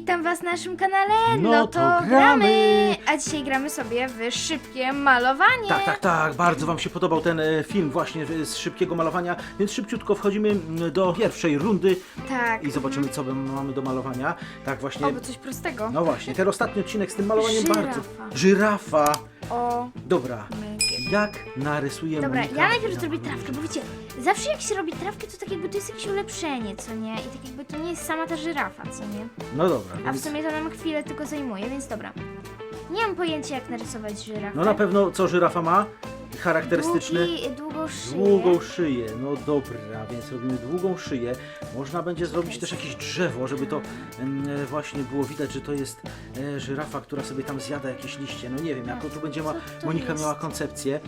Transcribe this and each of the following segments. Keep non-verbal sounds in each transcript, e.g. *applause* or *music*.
witam was na naszym kanale. No No, to gramy. A dzisiaj gramy sobie w szybkie malowanie. Tak, tak, tak, bardzo Wam się podobał ten e, film właśnie e, z szybkiego malowania, więc szybciutko wchodzimy mm, do pierwszej rundy Tak. i zobaczymy co mamy do malowania. Tak właśnie, Oby coś prostego. no właśnie, ten ostatni odcinek z tym malowaniem Żyrafa. bardzo... Żyrafa! O, Dobra, myk. jak narysujemy Dobra, ja najpierw na zrobię trawkę, bo wiecie, zawsze jak się robi trawkę, to tak jakby to jest jakieś ulepszenie, co nie? I tak jakby to nie jest sama ta żyrafa, co nie? No dobra, A w więc... sumie to nam chwilę tylko zajmuje, więc dobra. Nie mam pojęcia jak narysować żyrafę. No na pewno co żyrafa ma? Charakterystyczny... Długi, długą szyję. Długą szyję, no dobra, więc robimy długą szyję. Można będzie zrobić też jakieś drzewo, żeby to właśnie było widać, że to jest e, żyrafa, która sobie tam zjada jakieś liście. No nie wiem, jaką tu będzie ma, Co Monika jest? miała koncepcję.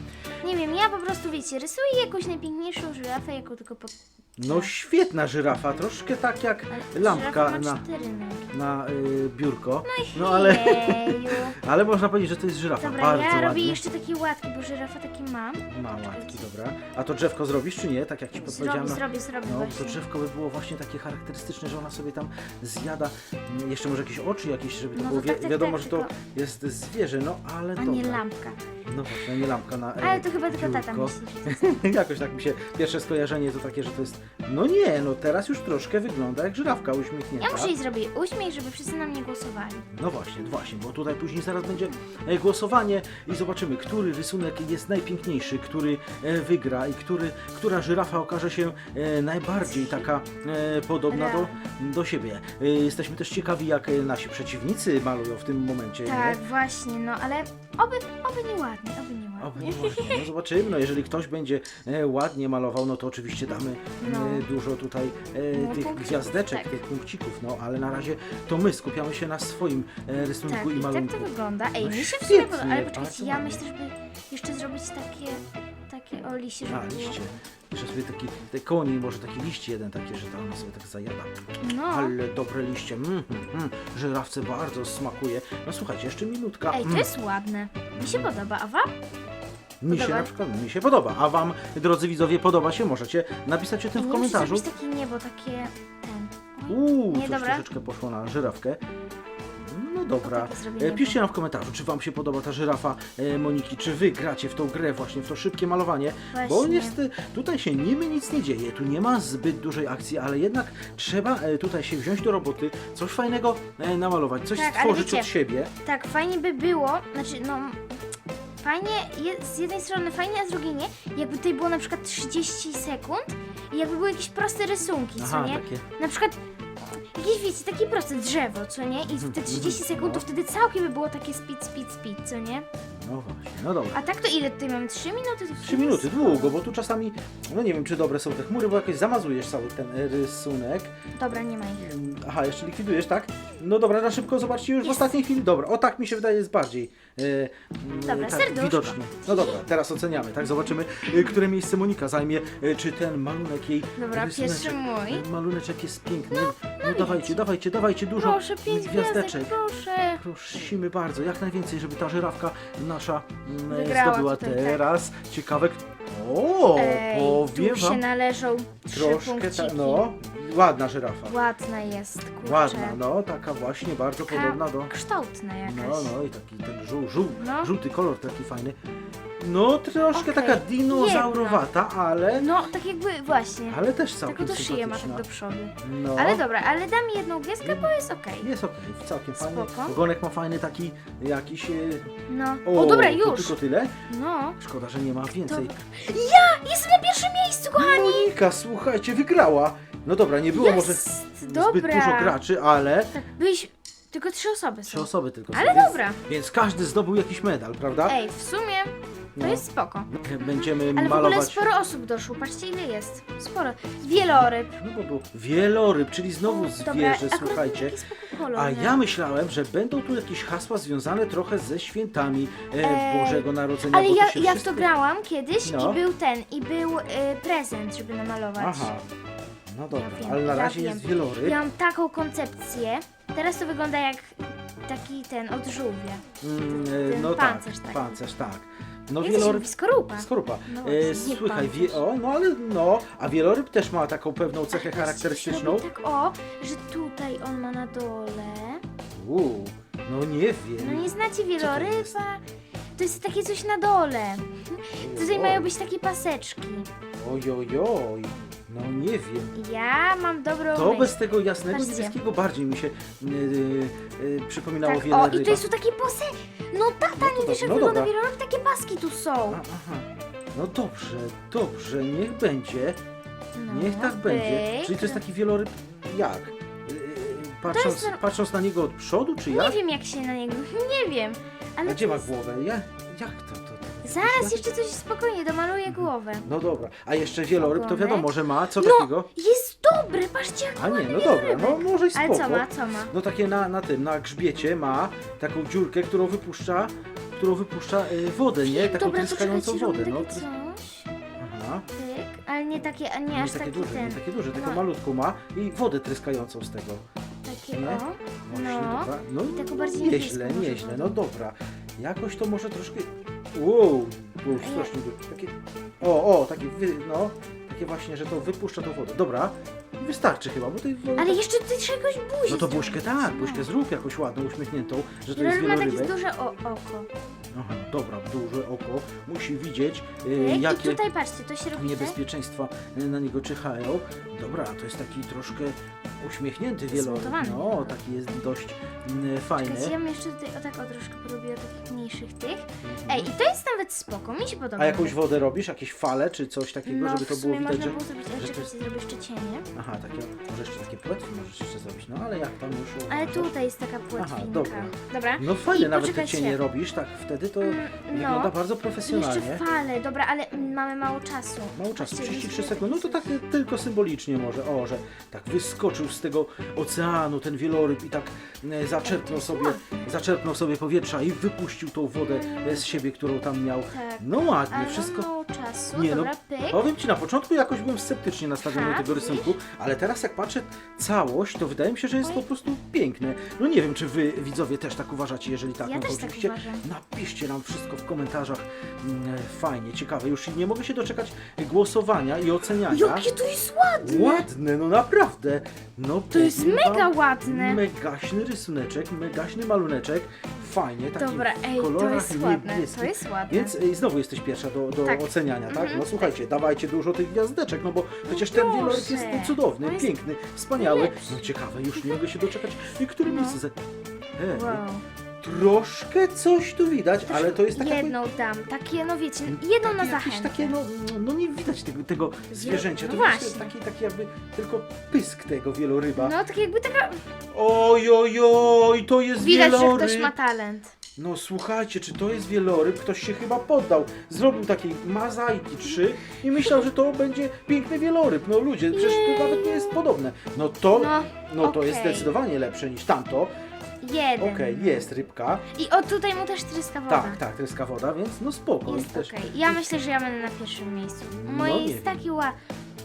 Nie wiem, ja po prostu, wiecie, rysuję jakąś najpiękniejszą żyrafę, jaką tylko pod... No świetna żyrafa, troszkę tak jak Ale lampka żyrafa ma na, cztery nogi. na y, biurko. No ale, Jeju. *laughs* ale można powiedzieć, że to jest żyrafa. Dobra, Bardzo ja ładnie. robię jeszcze takie łatki, bo żyrafa takie mam. Ma łatki, dobra. A to drzewko zrobisz czy nie? Tak jak ci podpowiedziałam. Zrobię, na- zrobię, zrobię No, właśnie. to drzewko by było właśnie takie charakterystyczne, że ona sobie tam zjada mm, jeszcze może jakieś oczy jakieś, żeby to No było wi- tak, tak, wiadomo, tak, że to tylko- jest zwierzę, no ale A dobra. nie lampka. No właśnie, nie lampka na e, Ale to chyba tylko tata biurko. myśli. *laughs* Jakoś tak mi się, pierwsze skojarzenie to takie, że to jest, no nie, no teraz już troszkę wygląda jak żyrawka uśmiechnięta. Ja muszę jej zrobić uśmiech, żeby wszyscy na mnie głosowali. No właśnie, właśnie, bo tutaj później zaraz będzie e, głosowanie i zobaczymy, który rysunek jest najpiękniejszy, który e, wygra i który, która żyrafa okaże się e, najbardziej taka e, podobna do, do siebie. E, jesteśmy też ciekawi, jak e, nasi przeciwnicy malują w tym momencie. Tak, Nie? właśnie, no ale oby, oby nie ładnie, oby nie O, ładnie. nie można. No zobaczymy, no jeżeli ktoś będzie e, ładnie malował, no to oczywiście damy No. e, dużo tutaj e, No, tych punkcików, gwiazdeczek, tak. tych punkcików, no ale na razie to my skupiamy się na swoim e, rysunku Tak, i i tak malunku. to wygląda. Ej, No mi się w sumie świetnie, podoba. Ale bardzo poczekajcie, ja ładnie. myślę, żeby jeszcze zrobić takie, takie o liście, żeby A, było... liście. Jeszcze sobie taki, te koni, może taki liść jeden takie, że tam sobie tak zajada. No. Ale dobre liście, mm, mm, mm. żyrawce bardzo smakuje. No słuchajcie, jeszcze minutka. Ej, to Mm. jest ładne. Mi się podoba, a wam? Mi się podoba? na przykład, mi się podoba. A wam, drodzy widzowie, podoba się? Możecie napisać o tym w nie komentarzu. zrobić takie niebo, takie... ten... Oj, Uuu, Nie, coś dobra. troszeczkę poszło na żyrawkę. No dobra. takie E. Piszcie nam w komentarzu, czy wam się podoba ta żyrafa e, Moniki, czy wy gracie w tą grę właśnie, w to szybkie malowanie. Bo Właśnie. niestety tutaj się niby nic nie dzieje, tu nie ma zbyt dużej akcji, ale jednak trzeba e, tutaj się wziąć do roboty, coś fajnego e, namalować, coś Tak, ale stworzyć wiecie- od siebie. Tak, fajnie by było, znaczy no... Fajnie, je, z jednej strony fajnie, a z drugiej nie. Jakby tutaj było na przykład 30 sekund i jakby były jakieś proste rysunki, Aha, co nie? takie. Na przykład jakieś, wiecie, takie proste drzewo, co nie? I w te 30 sekund to wtedy całkiem by było takie speed, speed, speed, co nie? No właśnie, no dobra. A tak to ile tutaj mamy? 3 minuty? To Trzy minuty, sporo. długo, bo tu czasami, no nie wiem czy dobre są te chmury, bo jakoś zamazujesz cały ten rysunek. Dobra, nie ma ich. Aha, jeszcze likwidujesz, tak? No dobra, na szybko zobaczcie już w Jest. ostatniej chwili. Dobra, o tak mi się wydaje jest bardziej Dobra, tak, serduszko. widocznie. No dobra, teraz oceniamy, tak? Zobaczymy, e, które miejsce Monika zajmie, e, czy ten malunek jej Dobra, rysuneczek, pierwszy mój. Maluneczek jest piękny. No, dawajcie, dawajcie, dawajcie dużo Proszę, 5 gwiazdeczek, proszę. Prosimy bardzo, jak najwięcej, żeby ta żyrawka nasza mm, Wygrała zdobyła tutaj, tak. teraz. Ciekawe. O, Ej, powiem tu się wam, należą trzy troszkę punkciki. ta, no, ładna żyrafa. Ładna jest, kurczę. Ładna, no, taka właśnie bardzo Taka podobna do. kształtna jakaś. No, no i taki ten żół, żół, No. żółty kolor taki fajny. No, troszkę Okej, taka dinozaurowata, ale, No, tak jakby właśnie. ale też całkiem Taką to szyję ma tak sympatyczna. do przodu. No, Ale dobra, ale dam jedną gwiazdkę, bo jest okej. jest okej, całkiem fajny. Spoko. Ogonek ma fajny taki jakiś... e, No. O, dobra, to już. tylko tyle? No. Szkoda, że nie ma więcej. Ja jestem na pierwszym miejscu, kochani! Monika, słuchajcie, wygrała. No dobra, nie było może Jest, zbyt dobra. dużo graczy, ale Tak, byłeś... Tylko trzy osoby trzy są. osoby tylko. Ale więc- dobra. Więc każdy zdobył jakiś medal, prawda? Ej, w sumie to No. jest spoko. Będziemy Ale w ogóle malować... sporo osób doszło, patrzcie ile jest. Sporo. Wieloryb. No bo był wieloryb, czyli znowu O, zwierzę, akurat słuchajcie. taki spoko kolor, A nie? ja myślałem, że będą tu jakieś hasła związane trochę ze świętami e, Eee, Bożego Narodzenia. Ale bo ja, się ja w wszystko... to grałam kiedyś No. i był ten, i był y, prezent, żeby namalować. Aha, no dobra, wiem, ale na ja razie wiem. jest wieloryb. Ja mam taką koncepcję. Teraz to wygląda jak taki ten od żółwia. Mm, ten no pancerz tak, taki. pancerz, tak. No wieloryb... Skorupa. Skorupa. No E, słuchaj, wie... o, no ale no, a wieloryb też ma taką pewną cechę charakterystyczną. Tak o, że tutaj on ma na dole. Uuu, no nie wiem. No nie znacie wieloryba? To jest takie coś na dole. Tutaj mają być takie paseczki. Ojojoj, no nie wiem. Ja mam dobrą To myśl. bez tego jasnego Patrzcie. niebieskiego bardziej mi się yy, yy, przypominało Tak, o, wieloryba. i to są takie pose... No tata, No to nie wiesz tak, jak no wygląda dobra. wieloryb? Takie paski tu są. A, aha. No dobrze, dobrze, niech będzie. No, Niech tak będzie. Czyli to jest taki wieloryb jak? Yy, Patrząc, jest nor- patrząc na niego od przodu, czy Nie jak? wiem jak się na niego... Nie wiem. Ale A gdzie to ma jest... głowę? Ja, jak to? Zaraz jeszcze coś spokojnie, domaluję głowę. No dobra, a jeszcze wieloryb to wiadomo, że ma co No, takiego? Jest dobry, patrzcie jak A nie, no dobra, no może i spoko. Ale co ma, co ma? No takie na, na tym, na grzbiecie ma taką dziurkę, którą wypuszcza, którą wypuszcza y, wodę, nie? Taką Dobra, tryskającą wodę. robię No, takie trys- coś. Aha. Tyk, ale nie takie, a nie, Nie aż takie taki duże, ten. nie takie duże, tylko No. malutką ma i wodę tryskającą z tego. Takie Nie? o. Właśnie, No. dobra. No I taką bardziej nieźle, może nieźle, wodę. no dobra. Jakoś to może troszkę... Wow, ja- strasznie du- takie... O, o, takie wy... no, takie właśnie, że to wypuszcza tą wodę. Dobra, wystarczy chyba, bo tej wody... Ale tak- jeszcze ty trzeba jakąś buzię No to buźkę tak, buźkę zrób jakoś ładną, uśmiechniętą, że to jest Wieloryb ma takie wielorybek. duże o, oko. Aha, dobra, duże oko, musi widzieć, y, I jakie tutaj patrzcie, to się robi tak? niebezpieczeństwa y, na niego czyhają. Dobra, to jest taki troszkę uśmiechnięty wieloryb. Zmontowany. No, taki jest dość fajny. Czekajcie, ja bym jeszcze tutaj o tak o troszkę porobiła takich mniejszych tych. Ej, i to jest nawet spoko, mi się podoba. Mhm. A jakąś wodę robisz, jakieś fale czy coś takiego, no, żeby to było widać, można że... było zrobić, ale że to zrobię jeszcze cienie. Aha, takie, może jeszcze takie płetwy możesz jeszcze zrobić, no ale jak tam już Ale tutaj jest taka płetwinka. dobra. Dobra. No fajnie, I nawet te cienie robisz, tak wtedy to Mm, wygląda no. bardzo I profesjonalnie. jeszcze fale, dobra, ale mm, mamy mało czasu. Mało czasu, Patrzcie, 33 jest sekundy, no to tak tylko symbolicznie może, o, że tak wyskoczył z tego oceanu ten wieloryb i tak e, zaczerpnął sobie, zaczerpnął sobie powietrza i wypuścił tą wodę z siebie, którą tam miał. Tak. No ładnie, wszystko. Nie, no, dobra, pyk. Powiem Ci, na początku jakoś byłem sceptycznie nastawiony do Ha, tego rysunku, ale teraz jak patrzę całość, to wydaje mi się, że jest po prostu piękne. No nie wiem, czy Wy widzowie też tak uważacie, jeżeli tak, Ja no to też tak oczywiście uważam. napiszcie nam wszystko w komentarzach. Mm, Fajnie, ciekawe, już nie mogę się doczekać głosowania i oceniania. Jakie to jest ładne! Ładne, no naprawdę. No To jest powiem mega wam, ładne. Megaśny rysuneczek, megaśny maluneczek. Fajnie, taki Dobra, w ej, to kolorach jest ładne, niebieskich. to jest ładne. Więc y, znowu jesteś pierwsza do, do Tak. oceniania, tak? Mhm. No słuchajcie, dawajcie dużo tych gwiazdeczek, no bo przecież ten wieloryb jest cudowny, On jest piękny, wspaniały. najlepszy. No ciekawe, już nie mogę się doczekać. I które No. miejsce? za- Ej, Wow. troszkę coś tu widać, ale to jest taka... Jedną dam, takie, no wiecie, jedną na jakieś zachętę. takie, no, no nie widać tego, tego zwierzęcia. no to właśnie. właśnie. taki, taki jakby tylko pysk tego wieloryba. No, tak jakby taka... Oj, oj, oj, to jest Widać, że wieloryb. ktoś ma talent. No słuchajcie, czy to jest wieloryb? Ktoś się chyba poddał. Zrobił takiej mozaiki trzy i myślał, że to będzie piękny wieloryb. No ludzie, przecież to nawet nie jest podobne. No to, no, No, to jest okej. zdecydowanie lepsze niż tamto. jeden. Okej, jest rybka. I o, tutaj mu też tryska woda. Tak, tak, treska woda, więc no spoko. Jest też. okej. Ja myślę, że ja będę na pierwszym miejscu. No nie jest wiem. taki ła...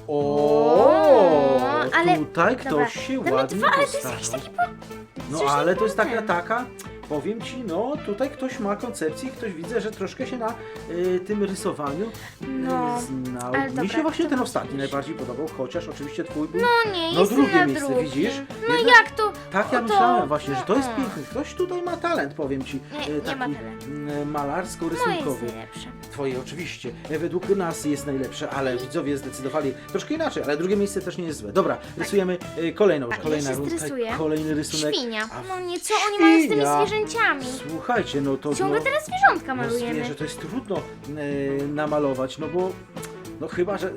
O, ale- tutaj ktoś dobra, się Damy ładnie dwa, ale to jest postawił. jakiś taki... po- No coś ale to jest taka, taka, powiem Ci, no tutaj ktoś ma koncepcję, ktoś widzę, że troszkę się na y, tym rysowaniu No, y, znał. ale Mi dobra, się właśnie to ten ostatni iść. najbardziej podobał, chociaż oczywiście Twój był... No nie, No, jestem drugie na miejsce, drugim. widzisz? No Jednak- jak to? Tak ja o, to- myślałem właśnie, że to jest no. piękny. Ktoś tutaj ma talent, powiem Ci, Nie, y, nie taki ma talentu. mm, Moje jest malarsko-rysunkowy. najlepsze. Twoje oczywiście. E, Według nas jest najlepsze, ale widzowie zdecydowali troszkę inaczej, ale drugie miejsce też nie jest złe. Dobra, rysujemy y, kolejną, Tak, kolejna ja się rundka, stresuję. kolejny rysunek. Świnia. A No nie, co oni mają z tymi świnia? Zwierzęciami? Słuchajcie, no to Ciągle no, teraz zwierzątka no malujemy. zwierzę to jest trudno e, namalować, no bo no chyba, że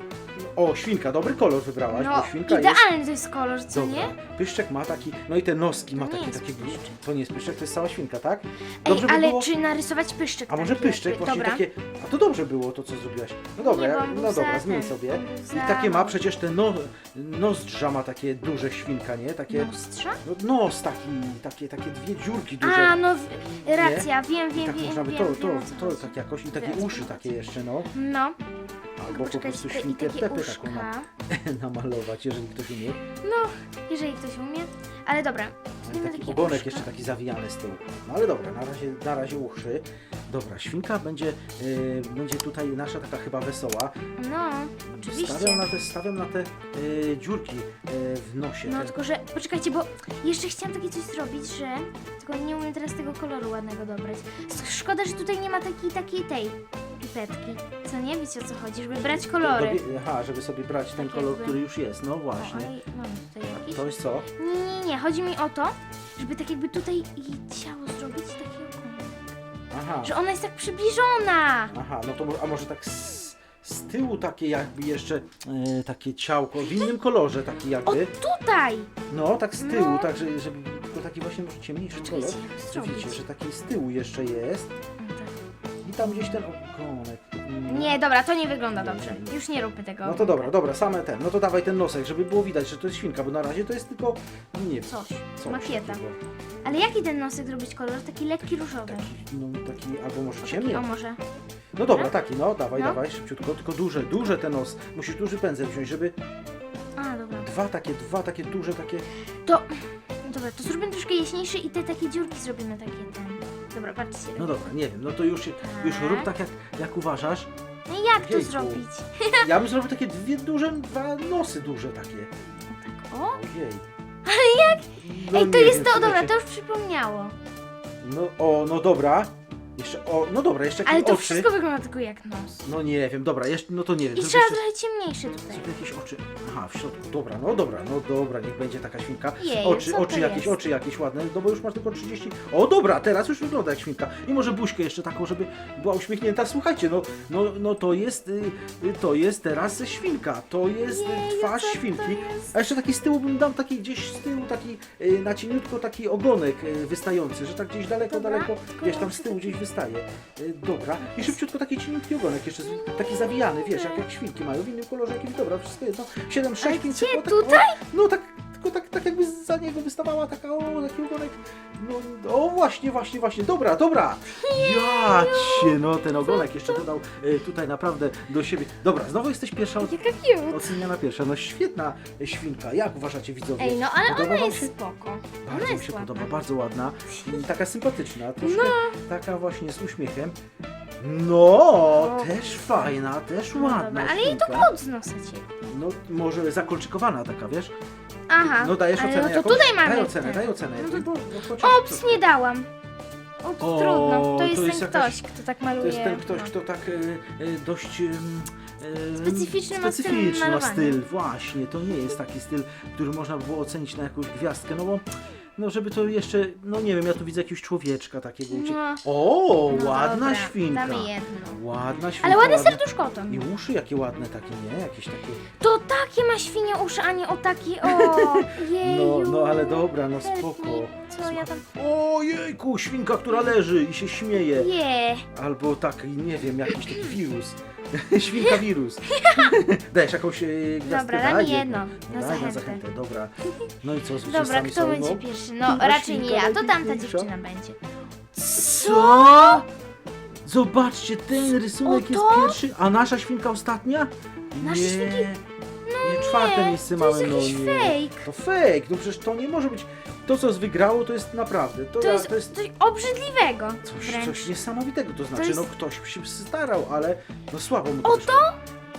o, świnka, dobry kolor wybrałaś, No, bo świnka jest idealny to jest kolor, co Dobra. nie? Pyszczek ma taki, no i te noski ma To nie takie, jest takie, pyszczek. to nie jest pyszczek, to jest cała świnka, tak? Ej, by ale było, czy narysować pyszczek a może taki pyszczek, jakby? właśnie Dobra. takie, a to dobrze było to, co zrobiłaś. No dobra, Nie, ja, bo on był no dobra, za zmień ten, sobie. on był I za takie ma przecież te no, nozdrza ma takie duże świnka, nie? Takie, Nostrza? no, nos taki, takie, takie dwie dziurki duże. A, no w- racja, wiem, I wiem, tak wiem, można by wiem, to, wiem, to, o co to chodzi. tak jakoś i takie Wiem, o co uszy chodzi. takie jeszcze, no. No, Albo po poczekaj, prostu tutaj i świnkę takie Pepę taką na, uszka. *laughs* namalować, jeżeli ktoś umie. No, jeżeli ktoś umie. Ale dobra, Inne Taki takie ogonek uszka. jeszcze taki zawijany z tyłu. No ale dobra, na razie, na razie uszy. Dobra, świnka będzie, y, będzie tutaj nasza taka chyba wesoła. No, oczywiście. Stawiam na te, stawiam na te y, dziurki y, w nosie. No te, tylko, że poczekajcie, bo jeszcze chciałam takie coś zrobić, że tylko nie umiem teraz tego koloru ładnego dobrać. S- Szkoda, że tutaj nie ma takiej takiej tej pipetki. Co nie? Wiecie o co chodzi? Żeby brać kolory. Dobie- Aha, żeby sobie brać ten Tak kolor, jakby. który już jest. No właśnie. ale mam tutaj jakiś. To jest co? Nie, nie, nie. Chodzi mi o to, żeby tak jakby tutaj jej ciało zrobić takie około. Aha. Że ona jest tak przybliżona. Aha, no to mo- a może tak z, z tyłu takie jakby jeszcze e, takie ciałko w innym kolorze taki O, jakby. tutaj! No, tak z tyłu, No. tak żeby, żeby tylko taki właśnie może ciemniejszy kolor. Czekajcie, jak Że zrobić. widzicie, że taki z tyłu jeszcze jest i tam gdzieś ten ogonek. Mm. Nie, dobra, to nie wygląda Nie, dobrze. nie, nie. Już nie róbmy tego. No to dobra, dobra, same ten. No to dawaj ten nosek, żeby było widać, że to jest świnka, bo na razie to jest tylko nie wiem. Coś. coś Makieta. takiego. Ale jaki ten nosek zrobić kolor? Taki lekki różowy. Taki, no taki, albo może Taki, ciemny. o może. No dobra, taki, no dawaj, No. dawaj, szybciutko, tylko duże, duże ten nos. Musisz duży pędzel wziąć, żeby A, dobra. dwa takie, dwa takie duże, takie... To. no Dobra, to zrobimy troszkę jaśniejszy i te takie dziurki zrobimy takie ten. Dobra, patrzcie. No dobra, nie wiem, no to już, już Tak. rób tak jak, jak uważasz. No i jak to Jejku. zrobić? Ja bym zrobił takie dwie duże, dwa nosy duże takie. Tak, o? Ojej. Ale jak? No Ej, to nie jest wiem, to, dobra, słuchajcie. to już przypomniało. No, o, no dobra. Jeszcze, o, no dobra, jeszcze jakieś Ale to oczy. wszystko wygląda tylko jak nos. No nie wiem, dobra, jeszcze, no to nie wiem. I trzeba jeszcze- trochę ciemniejszy tutaj. zrób jakieś oczy. Aha, w środku, dobra, no dobra, no dobra, niech będzie taka świnka. Jej, oczy, co to oczy jakieś, jest? oczy jakieś ładne, no bo już masz tylko 30. O dobra, teraz już wygląda jak świnka. I może buźkę jeszcze taką, żeby była uśmiechnięta. Słuchajcie, no, no, no to jest, y, y, to jest teraz świnka, to jest y, Jeju, twarz co to świnki. jest? A jeszcze taki z tyłu bym dał taki gdzieś z tyłu taki y, na cieniutko taki ogonek y, wystający, że tak gdzieś daleko, Dobra, daleko, tylko wiesz, tam z tyłu gdzieś wystaje. Y, dobra. I szybciutko taki cieniutki ogonek jeszcze, taki zawijany, wiesz, jak, jak świnki mają, w innym kolorze jakimś, dobra, wszystko jedno. 7, 6, Ale 5, gdzie? tak, Tutaj? O, no tak, tylko tak, tak jakby za niego wystawała taka, o, taki ogonek. No, o, właśnie, właśnie, właśnie, dobra, dobra. Ja cię, no ten ogonek jeszcze dodał y, tutaj naprawdę do siebie. Dobra, znowu jesteś pierwsza od, Jaka cute. Oceniana pierwsza, no świetna świnka. Jak uważacie widzowie? Ej, no ale Podoba ona wam jest się? spoko. Ona Bardzo mi jest się ładna. podoba, bardzo ładna. Taka sympatyczna, troszkę taka właśnie z uśmiechem. No, też fajna, też No ładna dobra, ale jej to nosa ciebie. No może zakolczykowana taka, wiesz? Aha, No dajesz ale ocenę no to jakąś? tutaj mamy Daj ocenę, ten. daj ocenę. No to- Bo- bo chociaż Ops, nie dałam. To O, trudno. To jest to jest ten jakaś- ktoś, kto tak maluje. To jest ten ktoś, no. kto tak e, e, dość em, Specyficzny ma styl specyficzny ma malowania. styl, właśnie. To nie jest taki styl, który można by było ocenić na jakąś gwiazdkę, no bo no żeby to jeszcze, no nie wiem, ja tu widzę jakiegoś człowieczka takiego. ucie- No. O, No ładna dobra, świnka. Damy jedno. Ładna świnka. Ale ładne serduszko to. I uszy jakie ładne takie, nie? Jakieś takie. To takie ma świnie uszy, a nie o takie, o jeju. *laughs* No, no ale dobra, no Help spoko. me. Co ja tam... Ojejku, świnka, która leży i się śmieje. Je. Albo taki, nie wiem, jakiś taki wirus. Świnka wirus. *laughs* Dajesz jakąś e, gwiazdkę? Dobra, Daj damy jedną. jedno. Na Daj na zachętę. zachętę, dobra. No i co, Dobra, kto są, będzie no? pierwszy? No, raczej nie świnka ja, to tamta najpiękniejsza. dziewczyna będzie. Co? Zobaczcie, ten rysunek jest to? pierwszy, a nasza świnka ostatnia? Nasze nie. świnki- nie, czwarte nie, miejsce to mamy, jest no jakiś nie. fake. To fake, no przecież to nie może być. To co wygrało to jest naprawdę, to, To jest to jest coś obrzydliwego coś, wręcz. coś niesamowitego. To znaczy, jest- no ktoś się starał, ale no słabo mu to O, wyszło.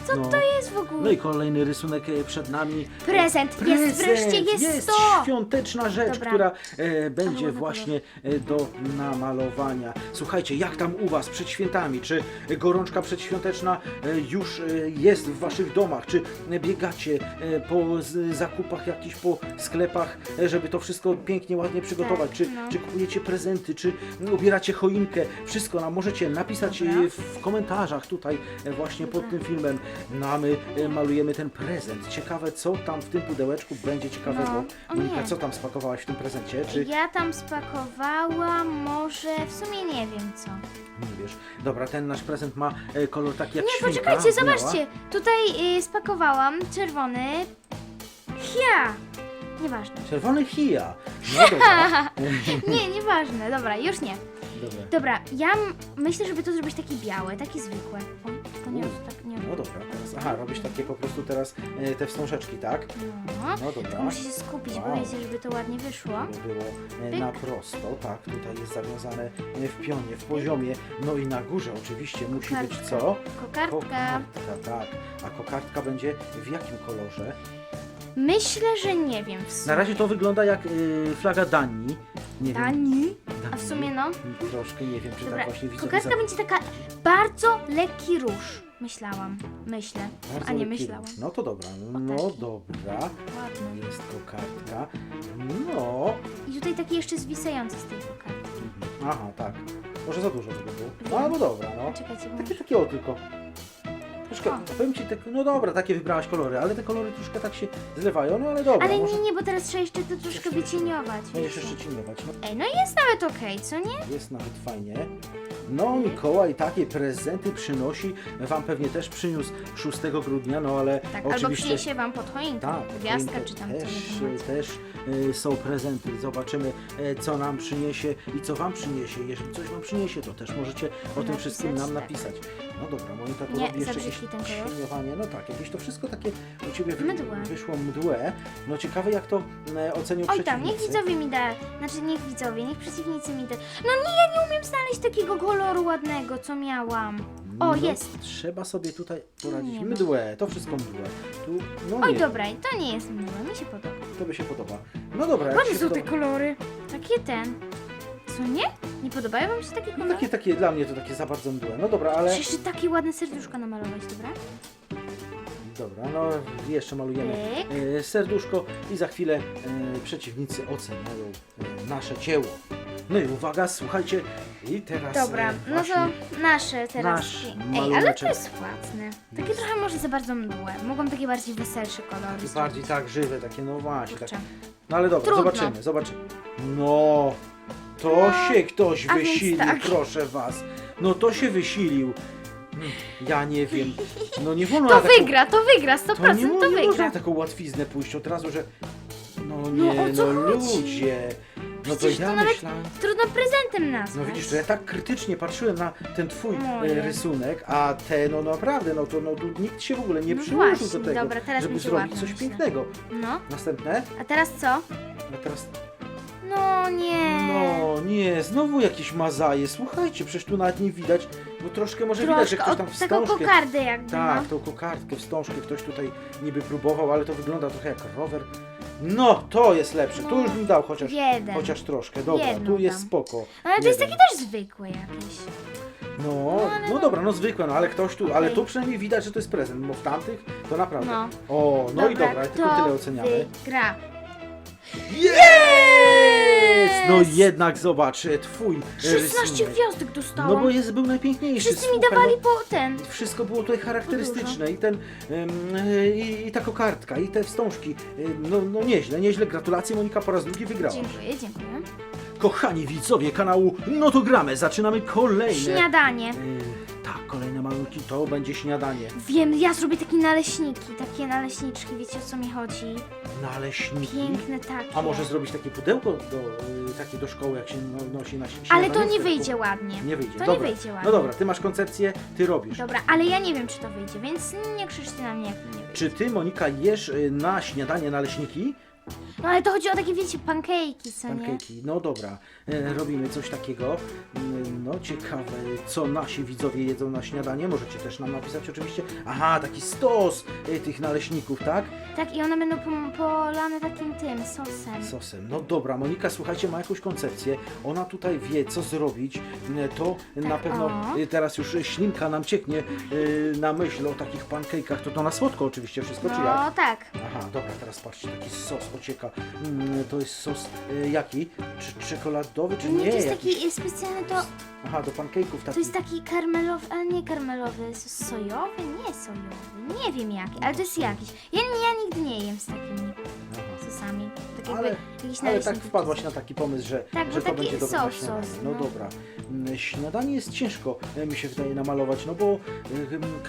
Co no. to jest w ogóle? No i kolejny rysunek e, przed nami. Prezent, jest, wreszcie jest, świąteczna rzecz, Dobra. która e, będzie ładny właśnie e, do namalowania. Słuchajcie, jak tam u Was przed świętami? Czy gorączka przedświąteczna e, już e, jest w Waszych domach? Czy biegacie e, po z, zakupach jakichś, po sklepach, e, żeby to wszystko pięknie, ładnie przygotować? Tak, czy, no. czy kupujecie prezenty? Czy ubieracie choinkę? Wszystko nam możecie napisać Dobra. e, w komentarzach tutaj e, właśnie pod tym filmem. No a my e, malujemy ten prezent. Ciekawe, co tam w tym pudełeczku będzie ciekawego. No, o Monika, nie. co tam spakowałaś w tym prezencie? Czy Ja tam spakowałam może, w sumie nie wiem co. nie wiesz? Dobra, ten nasz prezent ma e, kolor taki jak Nie, świnka. poczekajcie, biała. zobaczcie. Tutaj y, spakowałam czerwony. Ja. Nieważne. Czerwony hija. No *laughs* dobra. Nie, nieważne, dobra, już nie. Dobra. Dobra, ja m- myślę, żeby to zrobić takie białe, takie zwykłe. O, tylko nie, tak nie No dobra, teraz. Aha, robisz takie po prostu teraz e, te wstążeczki, tak? No. No dobra. Muszę się skupić, bo Wow. wiecie, żeby to ładnie wyszło. Żeby było e, Pyk. na prosto, tak, tutaj jest zawiązane e, w pionie, w poziomie, no i na górze oczywiście musi być Kokardka. co? Kokardka. Kokardka, tak. A kokardka będzie w jakim kolorze? Myślę, że nie wiem w Na sumie. razie to wygląda jak y, flaga Danii. Nie wiem. Dani? A w sumie no. Troszkę nie wiem, czy Dobra, tak właśnie widzę. kokardka będzie taka bardzo lekki róż. Myślałam. Myślę. Bardzo A nie lekki myślałam. No to dobra, no taki. dobra. Ładny. Jest kokardka. No. I tutaj taki jeszcze zwisający z tej kokardki. Aha, tak. Może za dużo tego było. No Wiem. albo dobra, no. Czekajcie, bo Takie, muszę... tylko. Troszkę, powiem ci, tak, no dobra, takie wybrałaś kolory, ale te kolory troszkę tak się zlewają, no ale dobra, Ale może nie, nie, bo teraz trzeba jeszcze to troszkę wycieniować. będziesz wiecie. jeszcze cieniować. No, Ej, no jest nawet okej, co nie? jest nawet fajnie. No, Mikołaj takie prezenty przynosi, wam pewnie też przyniósł 6 grudnia, no ale Tak, albo oczywiście... przyniesie wam pod choinkę. Tak, Gwiazdka czy tam też, wy tam macie. też y, są prezenty. Zobaczymy, e, co nam przyniesie i co wam przyniesie. Jeżeli coś wam przyniesie, to też możecie o tym Napisać, wszystkim nam tak. napisać. No dobra, Monika tu Nie, robi jeszcze jakieś brzydki ten kolor. No tak, jakieś to wszystko takie u ciebie wy, Mdłe. wyszło mdłe. No ciekawe jak to e, ocenią Oj tam, niech przeciwnicy. widzowie mi da, znaczy niech widzowie, niech przeciwnicy mi da. No nie, ja nie umiem znaleźć takiego koloru ładnego, co miałam. O, No, jest. Trzeba sobie tutaj poradzić. Nie ma. Mdłe, to wszystko mdłe. Tu, no Oj nie, dobra, i to nie jest miłe, mi się podoba. to by się podoba. No dobra, jak Ładne się są te podoba. kolory. Takie ten. Co nie? Nie podobają wam się takie No kolory? takie, takie, dla mnie to takie za bardzo mdłe. No dobra, ale... Jeszcze takie ładne serduszko namalować, dobra? Dobra, no jeszcze malujemy Pyk. e, serduszko i za chwilę e, przeciwnicy oceniają e, nasze dzieło. No i uwaga, słuchajcie, i teraz Dobra, e, no właśnie to nasze teraz. nasz Ej, ale to maluneczek. jest ładne. Takie Jest. trochę może za bardzo mdłe. Mogą takie bardziej weselsze kolory. zrobić. bardziej tak żywe, takie no właśnie, tak. Kurczę. No ale dobra, Trudno. zobaczymy, zobaczymy. No, to No, się ktoś a więc wysilił, tak. proszę was. No to się wysilił. Hmm, Ja nie wiem, no nie wolno To na taką, wygra, to wygra, 100% To nie, mo- nie można wygra. taką łatwiznę pójść od razu, że... No No, nie, o no, co chodzi? ludzie. No to Przecież ja to nawet myślałem... Trudno prezentem nazwać. No widzisz, to ja tak krytycznie patrzyłem na ten twój e, rysunek, a te, no naprawdę, no to no, tu nikt się w ogóle nie No przyłożył właśnie, do tego, dobra, teraz żeby będzie zrobić coś myślę. pięknego. No, Następne? a teraz co? No teraz... No nie. No nie, znowu jakieś mazaje. Słuchajcie, przecież tu nawet nie widać, bo troszkę może widać, że Troszkę, ktoś tam taką wstążkę... kokardę jakby, Tak, no. tą kokardkę, wstążkę ktoś tutaj niby próbował, ale to wygląda trochę jak rower. No, to jest lepsze. Tu No, już bym dał chociaż, jeden. chociaż troszkę. Dobra, Jedną tu jest dam. spoko. Ale to jest Jeden. takie też zwykłe jakieś. No, No, ale no no. dobra, no zwykłe, no ale ktoś tu, ale Okej. tu przynajmniej widać, że to jest prezent, bo w tamtych to naprawdę. No. O, no i dobra, tylko tyle oceniamy. Wygra. Jest! No jednak zobacz, e, twój 16 rysunek. gwiazdek dostałam. No bo jest, był najpiękniejszy. Wszyscy mi słuchaj, dawali no. po ten. Wszystko było tutaj charakterystyczne i ten y, i, i ta kokardka i te wstążki. No, no nieźle, nieźle. Gratulacje Monika po raz drugi wygrała. Dziękuję, dziękuję. Kochani widzowie kanału No to gramy, zaczynamy kolejne. Śniadanie. Tak, kolejne malunki to będzie śniadanie. Wiem, ja zrobię takie naleśniki, takie naleśniczki, wiecie o co mi chodzi? Naleśniki. Piękne takie. A może zrobić takie pudełko do, y, takie do szkoły, jak się no, nosi na śniadanie? Ale to nie wyjdzie ładnie. Nie wyjdzie. To dobra. nie wyjdzie ładnie. No dobra, ty masz koncepcję, ty robisz. Dobra, ale ja nie wiem, czy to wyjdzie, więc nie krzyczcie na mnie, jak nie wyjdzie. Czy ty, Monika, jesz y, na śniadanie naleśniki? No ale to chodzi o takie, wiecie, pancake'i, co nie? Pankejki. No dobra, e, robimy coś takiego. Mm, No ciekawe, co nasi widzowie jedzą na śniadanie. Możecie też nam napisać oczywiście. Aha, taki stos e, tych naleśników, tak? Tak, i one będą pom- polane takim tym sosem. Sosem. No dobra, Monika, słuchajcie, ma jakąś koncepcję. Ona tutaj wie, co zrobić. E, To na pewno o. e, teraz już ślinka nam cieknie e, na myśl o takich pankejkach. To to na słodko oczywiście wszystko, czy jak? No tak. Aha, dobra, teraz patrzcie, taki sos ocieka. Mm, to jest sos e, jaki? Czy czekoladowy, czy nie? Nie, to jest jakiś... taki specjalny, to, Aha, do pancake'ów taki. to jest taki karmelowy, ale nie karmelowy, sos sojowy? Nie sojowy, nie wiem jaki, ale to jest jakiś. Ja, ja nigdy nie jem z takimi Aha. Ale, jakiś ale tak naleśnik. wpadłaś na taki pomysł, że, Tak, bo że to taki będzie dobre na sos, śniadanie. sos, No no. dobra. Mm, Śniadanie jest ciężko, e, mi się wydaje, namalować, no bo e,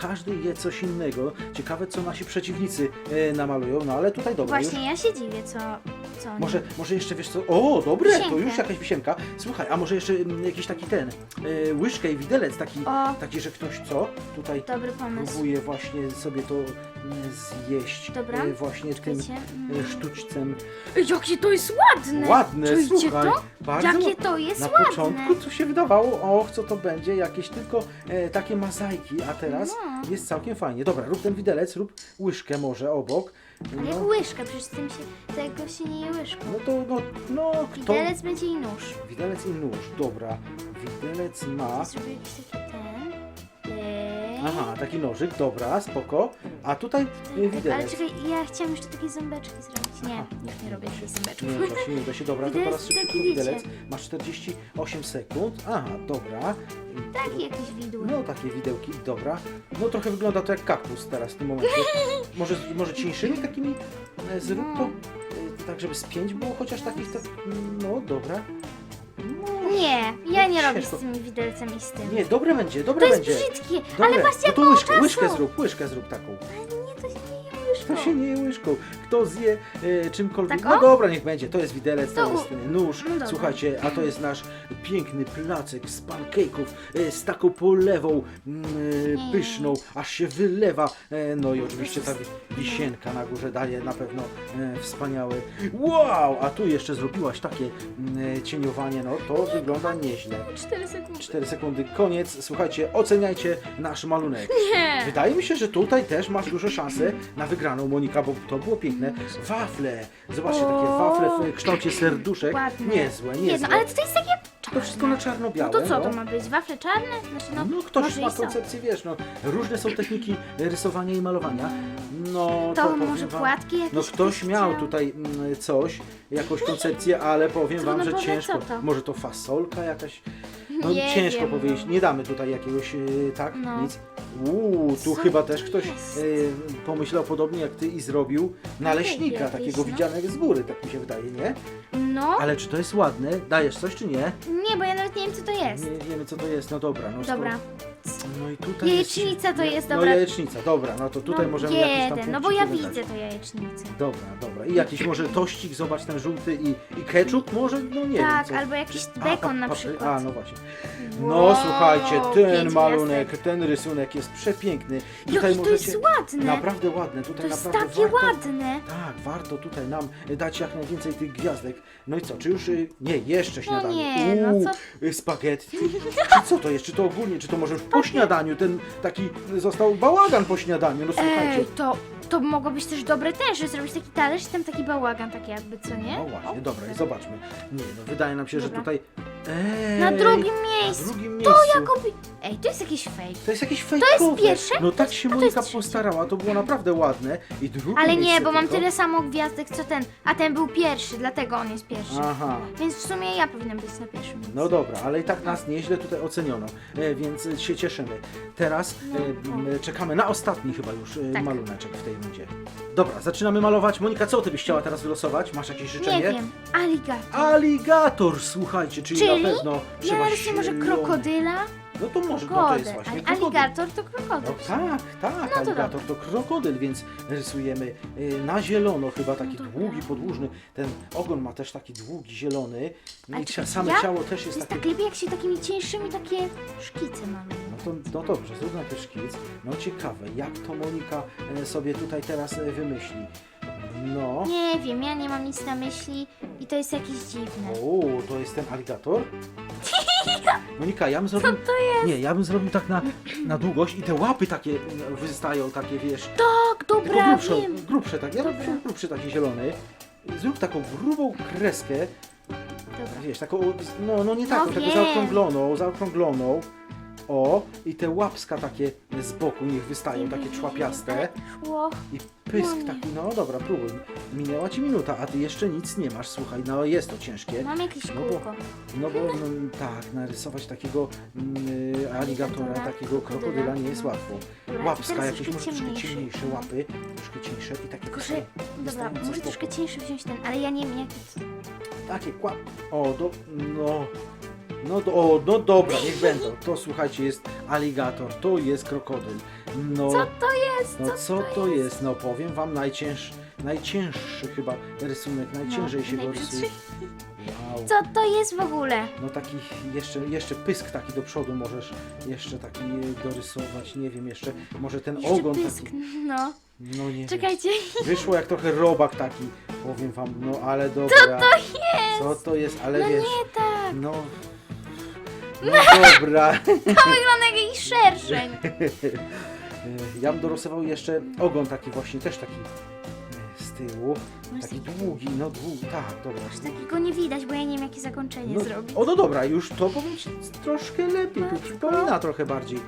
każdy je coś innego. Ciekawe, co nasi przeciwnicy e, namalują, no ale tutaj dobra. Już, Właśnie, ja się dziwię, co, co? Może, może jeszcze wiesz co? O, dobre, to Wisienkę. już jakaś wisienka. Słuchaj, a może jeszcze mm, jakiś taki ten, e, łyżkę i widelec taki, O. taki, że ktoś co? Tutaj Dobry pomysł. próbuje właśnie sobie to mm, zjeść. Dobra. E, właśnie tym e, Mm. sztućcem. Ej, Jakie to jest ładne! Ładne, Czujcie słuchaj. to? Bardzo Jakie to jest Na ładne! początku to się wydawało, och, co to będzie, jakieś tylko e, takie mazajki, a teraz No. jest całkiem fajnie. Dobra, rób ten widelec, rób łyżkę może obok. Ale jak No, łyżka, przecież z tym się, tego się nie je łyżką. no to, no, no kto? Widelec będzie i nóż. Widelec i nóż, dobra. Widelec ma... Zrobię jakiś taki ten. Aha, taki nożyk, dobra, spoko. A tutaj e, Ale widelec. czekaj, ja chciałam jeszcze takie zębeczki zrobić. Nie, niech nie robię takich zębeczków. Nie da się, nie da się, dobra, to Widelec teraz taki, wiecie. widelec. Masz 48 sekund. Aha, dobra. Takie jakieś widły. No takie widełki, dobra. No trochę wygląda to jak kaktus teraz w tym momencie. *laughs* Może, może cieńszymi takimi e, zrób to, No. e, tak żeby z pięć było chociaż takich, tak, no dobra. Nie, ja nie robię z tymi widelcami i z tym. nie, dobre będzie, to dobre jest będzie. brzydkie, Dobre, ale patrzcie no jak to mało łyżkę, czasu. łyżkę zrób, łyżkę zrób taką. To się nie je łyżką. Kto zje e, czymkolwiek. Tak, no dobra, niech będzie. To jest widelec, to To u- jest e, nóż. No dobra. Słuchajcie, a to jest nasz piękny placek z pancake'ów e, z taką polewą mm, e, pyszną, aż się wylewa. E, no i oczywiście ta wi- wisienka na górze daje na pewno e, wspaniałe. Wow! A tu jeszcze zrobiłaś takie mm, e, cieniowanie, no to wygląda nieźle. 4 sekundy. 4 sekundy, koniec. Słuchajcie, oceniajcie nasz malunek. Nie. Wydaje mi się, że tutaj też masz duże szanse na wygraną, Monika, bo to było piękne. Wafle! Zobaczcie, takie O! wafle w kształcie serduszek. Ładne. Niezłe, Nie, niezłe. no ale to jest takie czarne. To wszystko na No czarno-białe. to co no. to ma być? Wafle czarne? Znaczy no, No ktoś może ma są. koncepcję, wiesz, no różne są techniki rysowania i malowania. No To powiem może wam, płatki jakieś No ktoś ktoś miał chciał? tutaj mm, coś, jakąś koncepcję, ale powiem wam, Trudno że powiedzieć, ciężko. co to. Może to fasolka jakaś? No Nie ciężko wiem, powiedzieć. no. Nie damy tutaj jakiegoś, y, tak, No. nic. Uuu, tu Co chyba to też ktoś jest? y, pomyślał podobnie jak ty i zrobił naleśnika, takiego no. widzianego z góry, tak mi się wydaje, nie? No, Ale czy to jest ładne? Dajesz coś czy nie? nie, bo ja nawet nie wiem co to jest. Nie wiemy co to jest, no dobra. No, Dobra. No i tutaj jest- Jajecznica to jest, No dobra. jajecznica, dobra, no to tutaj no, możemy jakieś tam no bo ja punkciki widzę to jajecznicę. Dobra, dobra. I jakiś może tościk, zobacz ten żółty i, i ketchup może? No nie tak, wiem. co. albo jakiś A, bekon pa- na papry- przykład. A, no właśnie. No Wow, słuchajcie, pięć ten malunek, gwiazdek. ten rysunek jest przepiękny. Tutaj Jakie to możecie... jest ładne. Naprawdę ładne, tutaj to jest naprawdę takie warto... ładne. Tak, warto tutaj nam dać jak najwięcej tych gwiazdek. No i co, czy już... y, Nie, jeszcze śniadanie. nie, no Uuu, co- y, Spaghetti. Czy co to jest? Czy to ogólnie, czy to może już po śniadaniu? Ten taki został bałagan po śniadaniu. No słuchajcie. Ej, to, to mogło być też dobre też, że zrobić taki talerz i tam taki bałagan, taki jakby, co nie? No właśnie, dobra, i tak. zobaczmy. Nie, no wydaje nam się, że Dobra. tutaj... Ej, Na drugim Na miejscu. drugim miejscu. To Jakobi... Ej, to jest jakiś fake. To jest jakieś fejkowe. pierwsze? No tak się to Monika trzecie. postarała, to było naprawdę ładne. I drugie Ale nie, miejsce bo mam tylko. tyle samo gwiazdek co ten, a ten był pierwszy, dlatego on jest pierwszy. Aha. Więc w sumie ja powinnam być na pierwszym miejscu. No dobra, ale i tak nas nieźle tutaj oceniono, e, więc się cieszymy. Teraz e, m, czekamy na ostatni chyba już e, No, Tak. maluneczek w tej rundzie. Dobra, zaczynamy malować. Monika, co ty byś chciała teraz wylosować? Masz jakieś życzenie? Nie wiem, aligator. Aligator, słuchajcie, czyli, Czyli? Na pewno Ja trzeba narysuję może krokodyla? No to może, no to jest Krokodyl. właśnie Ale krokodyl. aligator to krokodyl. No tak, tak, to aligator to krokodyl, więc rysujemy y, na zielono chyba taki No dobra. długi, podłużny. Ten ogon ma też taki długi, zielony. No Ale i czekaj, same ja? ciało też jest jest takie... tak lepiej jak się takimi cieńszymi takie szkice maluje. No to no dobrze, zrób najpierw szkic. No ciekawe, jak to Monika e, sobie tutaj teraz e, wymyśli. No. Nie wiem, ja nie mam nic na myśli i to jest jakieś dziwne. O, to jest ten aligator? *laughs* Monika, ja bym zrobił... to jest? Nie, ja bym zrobił tak na, na długość i te łapy takie wystają, takie wiesz... Tak, Tylko dobra, grubsze, wiem. grubsze tak, ja Dobra. bym grubszy taki zielony. Zrób taką grubą kreskę, Dobra. wiesz, taką, no, no nie taką, taką wiem. zaokrągloną, zaokrągloną. O, i te łapska takie z boku niech wystają, takie człapiaste. Szło. I pysk No nie. taki, no dobra, próbuj. Minęła ci minuta, a ty jeszcze nic nie masz, słuchaj, no jest to ciężkie. Mam jakieś No bo- kółko. No bo no, tak, narysować takiego mm, aligatora, takiego krokodyla nie jest łatwo. Dobra, Łapska, teraz jakieś troszkę może troszkę ciemniejsze łapy, troszkę cieńsze i takie Tylko, że, dobra, wystające może z troszkę cieńszy wziąć ten, ale ja nie wiem jak... Takie kłap. O, do, no. No, do, o, no dobra, niech będą. To słuchajcie, jest aligator, to jest krokodyl. No, Co to jest? no co to jest? No powiem wam najcięż, najcięższy chyba rysunek, najciężej się go najbrzydszy. rysuje. Wow. Co to jest w ogóle? No taki jeszcze, jeszcze pysk taki do przodu możesz jeszcze taki dorysować, nie wiem, jeszcze może ten Jeszcze ogon pysk. taki, No, no nie wiem. czekajcie. Wyszło jak trochę robak taki, powiem wam, no ale dobra. Co to jest? Co to jest, ale No wiesz, nie tak. no... No dobra. *laughs* To wygląda jak jakiś szerszeń. *laughs* Ja bym dorysował jeszcze ogon taki właśnie, też taki e, z tyłu. Masz Taki taki- długi, no długi, tak, dobra. Aż takiego nie widać, bo ja nie wiem jakie zakończenie No, zrobić. o no dobra, już to powiem ci troszkę lepiej, tu Matko. przypomina trochę bardziej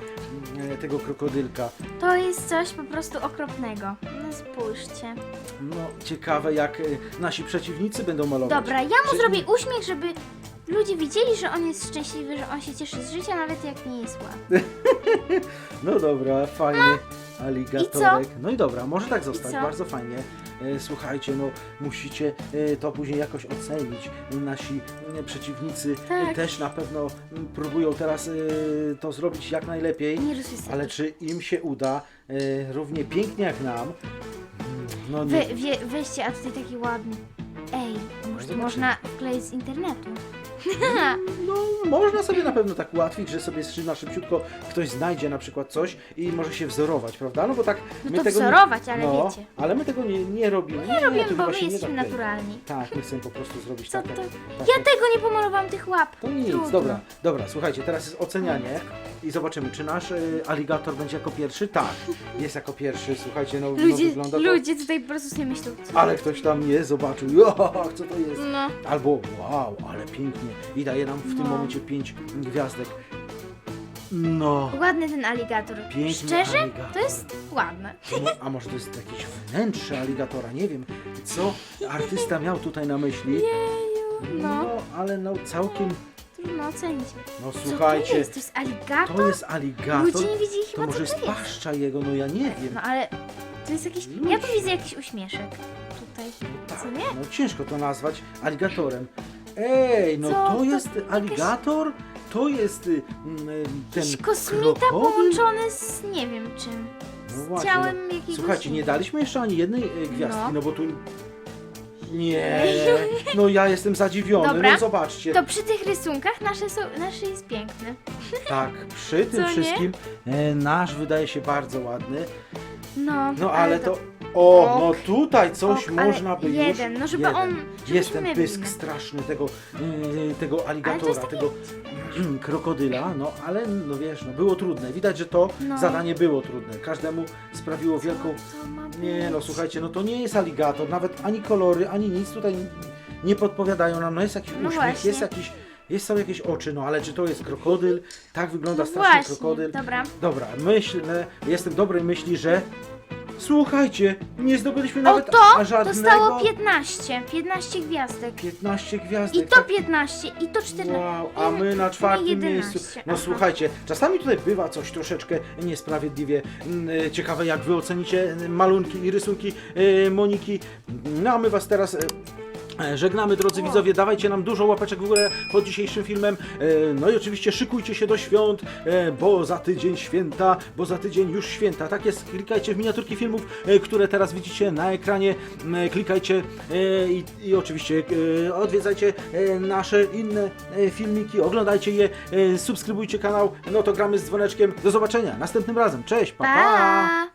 e, tego krokodylka. To jest coś po prostu okropnego. No spójrzcie. No ciekawe jak e, nasi przeciwnicy będą malować. Dobra, ja mu Czy- zrobię uśmiech, żeby ludzie widzieli, że on jest szczęśliwy, że on się cieszy z życia, nawet jak nie jest ładny. *laughs* No dobra, fajny aligatorek. No i dobra, może tak zostać, co? bardzo fajnie. E, Słuchajcie, no musicie e, to później jakoś ocenić. Nasi e, przeciwnicy e, Tak. też na pewno m, próbują teraz e, to zrobić jak najlepiej, Nie rysuj ale czy im się uda e, równie pięknie jak nam? Mm, No nie. Wy, wie, weźcie, a tutaj taki ładny. Ej, może zobaczymy. można wkleić z internetu. *laughs* No, można sobie na pewno tak ułatwić, że sobie na szybciutko ktoś znajdzie na przykład coś i może się wzorować, prawda? No bo tak No my to tego wzorować, ale no, wiecie. ale my tego nie, nie robimy. Nie robimy, bo my nie jesteśmy wkleić. naturalni. Tak, my chcemy po prostu zrobić Co takie. to? takie- Ja tego nie pomalowałam tych łap. To nic, Trudno. dobra, dobra, słuchajcie, teraz jest ocenianie i zobaczymy, czy nasz y, aligator będzie jako pierwszy? Tak, jest jako pierwszy, słuchajcie, no, no Ludzie, wygląda to... ludzie tutaj po prostu sobie myślą, co? Ale ktoś tam jest, zobaczył, *laughs* jo, co to jest? No, Albo wow, ale pięknie i daje nam w tym No. momencie pięć gwiazdek. No, ładny ten aligator. Piękny Szczerze, aligator. to jest ładne. a może to jest jakieś wnętrze aligatora, nie wiem, co artysta miał tutaj na myśli. Jeju, no, No, ale no całkiem, trudno ocenić. no Co to słuchajcie, jest? To jest aligator? to jest aligator, Ludzie nie widzieli to chyba, może co jest to jest. paszcza jego, no ja nie wiem. No ale to jest jakiś... Ja tu widzę jakiś uśmieszek. Tutaj. Tak, Co nie? no ciężko to nazwać aligatorem. Ej, no Co? to To jest aligator, to jest y, mm, y, ten Jakiś kosmita krokodyl. połączony z nie wiem czym. No Z właśnie, ciałem no. jakiegoś... Słuchajcie, nie daliśmy jeszcze ani jednej y, gwiazdki, no, No. bo tu... Nie, *laughs* no ja jestem zadziwiony, Dobra, no zobaczcie. To przy tych rysunkach nasze, są, nasze jest piękny. Tak, przy tym Co nie? wszystkim e, nasz wydaje się bardzo ładny. No, No ale to... O, no tutaj coś Ok, ale można by już... jeden, no żeby on- żebyśmy Jest ten pysk straszny tego, yy, tego aligatora, takie... tego *clears throat* krokodyla, no ale no wiesz, no było trudne. Widać, że to No. zadanie było trudne. Każdemu sprawiło wielką... Co to ma Nie no, być? słuchajcie, no to nie jest aligator, nawet ani kolory, ani nic tutaj nie podpowiadają nam. No jest jakiś No uśmiech, właśnie. jest jakiś... Jest, są jakieś oczy, no ale czy to jest krokodyl? Tak wygląda No straszny właśnie, krokodyl. dobra. Dobra, myślę, jestem dobrej myśli, że... Słuchajcie, nie zdobyliśmy nawet O to a żadnego... dostało 15. 15 gwiazdek. 15 gwiazdek. I to tak 15, i to 14. Wow, a my na czwartym 11, miejscu. No aha. słuchajcie, czasami tutaj bywa coś troszeczkę niesprawiedliwie mm, e, ciekawe, jak wy ocenicie e, malunki i rysunki e, Moniki. No a my was teraz. e, Żegnamy drodzy widzowie, dawajcie nam dużo łapeczek w górę pod dzisiejszym filmem. E, No i oczywiście szykujcie się do świąt, e, bo za tydzień święta, bo za tydzień już święta. Tak jest, klikajcie w miniaturki filmów, e, które teraz widzicie na ekranie. M, e, Klikajcie e, i, i oczywiście e, odwiedzajcie e, nasze inne e, filmiki, oglądajcie je, e, subskrybujcie kanał. No to gramy z dzwoneczkiem. Do zobaczenia następnym razem. Cześć, pa! pa. Pa!